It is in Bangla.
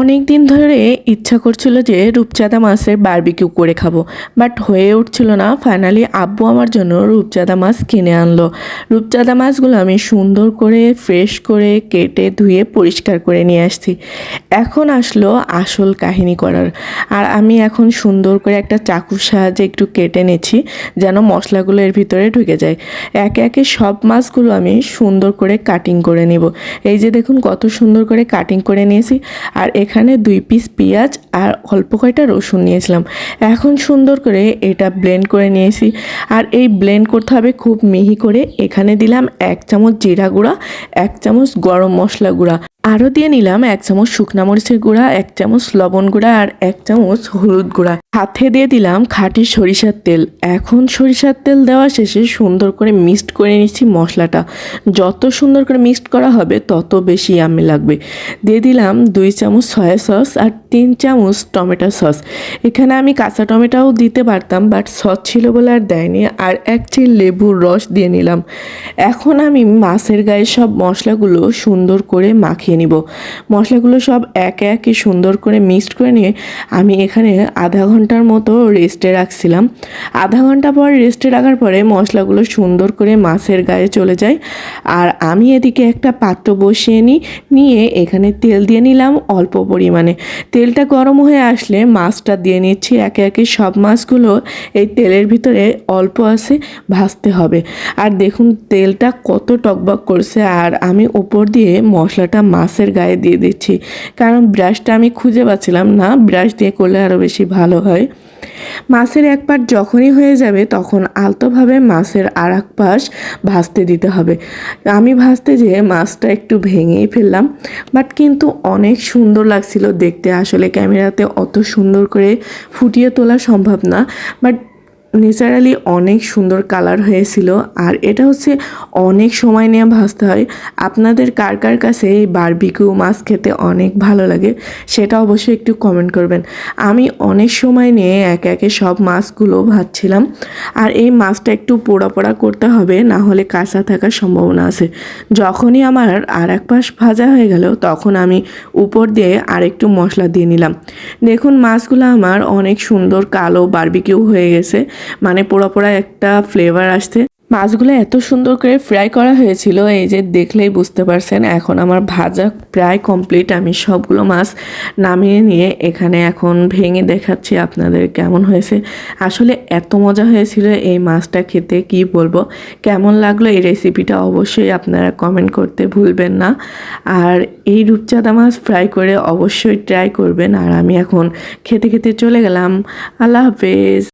অনেক দিন ধরে ইচ্ছা করছিল যে রূপচাঁদা মাছের বারবিকিউ করে খাব বাট হয়ে উঠছিল না। ফাইনালি আব্বু আমার জন্য রূপচাঁদা মাছ কিনে আনলো। রূপচাঁদা মাছগুলো আমি সুন্দর করে ফ্রেশ করে, কেটে, ধুয়ে পরিষ্কার করে নিয়ে আসছি। এখন আসলো আসল কাহিনী করার। আর আমি এখন সুন্দর করে একটা চাকুর সাহায্যে একটু কেটে নিচ্ছি, যেন মশলাগুলো এর ভিতরে ঢুকে যায়। একে একে সব মাছগুলো আমি সুন্দর করে কাটিং করে নিব। এই যে দেখুন কত সুন্দর করে কাটিং করে নিয়েছি। আর এখানে দুই পিস পেঁয়াজ আর অল্প কয়টা রসুন নিয়েছিলাম। এখন সুন্দর করে এটা ব্লেন্ড করে নিয়েছি। আর এই ব্লেন্ড করতে হবে খুব মিহি করে। এখানে দিলাম এক চামচ জিরা গুঁড়া, এক চামচ গরম মশলা গুঁড়া। আরও দিয়ে নিলাম এক চামচ শুকনা মরিচের গুঁড়া, এক চামচ লবণ গুঁড়া আর এক চামচ হলুদ গুঁড়া। সাথে দিয়ে দিলাম খাঁটি সরিষার তেল। এখন সরিষার তেল দেওয়া শেষে সুন্দর করে মিক্সড করে নিচ্ছি মশলাটা। যত সুন্দর করে মিক্সড করা হবে, তত বেশি আমি লাগবে। দিয়ে দিলাম দুই চামচ সয়া সস আর তিন চামচ টমেটো সস। এখানে আমি কাঁচা টমেটোও দিতে পারতাম, বাট সস ছিল বলে আর দেয়নি। আর এক চিল লেবুর রস দিয়ে নিলাম। এখন আমি মাছের গায়ে সব মশলাগুলো সুন্দর করে মাখিয়ে নিব। মশলাগুলো সব একে একে সুন্দর করে মিক্সড করে নিয়ে আমি এখানে আধা ঘণ্টার মতো রেস্টে রাখছিলাম। আধা ঘণ্টা পর রেস্টে রাখার পরে মশলাগুলো সুন্দর করে মাছের গায়ে চলে যায়। আর আমি এদিকে একটা পাত্র বসিয়ে নিই নিয়ে এখানে তেল দিয়ে নিলাম অল্প পরিমাণে। তেলটা গরম হয়ে আসলে মাছটা দিয়ে নিচ্ছি। একে একে সব মাছগুলো এই তেলের ভিতরে অল্প আছে, ভাজতে হবে। আর দেখুন তেলটা কত টকবক করছে। আর আমি উপর দিয়ে মশলাটা মাছের গায়ে দিয়ে দিচ্ছি। কারণ ব্রাশটা আমি খুঁজে পাচ্ছিলাম না ব্রাশ দিয়ে করলে আরও বেশি ভালো হয়। মাছের এক পাট যখনই হয়ে যাবে, তখন আলতোভাবে মাছের আর এক পাশ ভাজতে দিতে হবে। আমি ভাজতে যেয়ে মাছটা একটু ভেঙেই ফেললাম বাট কিন্তু অনেক সুন্দর লাগছিল দেখতে। আসলে ক্যামেরাতে অত সুন্দর করে ফুটিয়ে তোলা সম্ভব না বাট ন্যাচারালি অনেক সুন্দর কালার হয়েছিল, আর এটা হচ্ছে অনেক সময় নিয়ে ভাজতে হয়। আপনাদের কার কার কাছে এই বারবিকিউ মাছ খেতে অনেক ভালো লাগে, সেটা অবশ্যই একটু কমেন্ট করবেন। আমি অনেক সময় নিয়ে একে একে সব মাছগুলো ভাজছিলাম, আর এই মাছটা একটু পোড়া পোড়া করতে হবে, না হলে কাঁচা থাকার সম্ভাবনা আছে। যখনই আমার আর এক পাশ ভাজা হয়ে গেল, তখন আমি উপর দিয়ে আর একটু মশলা দিয়ে নিলাম। দেখুন, মাছগুলো আমার অনেক সুন্দর কালো বারবিকিউ হয়ে গেছে মানে পোড়া পোড়া একটা ফ্লেভার আসছে। মাছগুলো এত সুন্দর করে ফ্রাই করা হয়েছিল, এই যে দেখলেই বুঝতে পারছেন, এখন আমার ভাজা প্রায় কমপ্লিট আমি সবগুলো মাছ নামিয়ে নিয়ে এখানে এখন ভেঙে দেখাচ্ছি আপনাদের কেমন হয়েছে। আসলে এত মজা হয়েছিল এই মাছটা খেতে, কি বলব? কেমন লাগল এই রেসিপিটা অবশ্যই আপনারা কমেন্ট করতে ভুলবেন না। আর এই রূপচাঁদা মাছ ফ্রাই করে অবশ্যই ট্রাই করবেন। আর আমি এখন খেতে খেতে চলে গেলাম। আল্লাহ হাফেজ।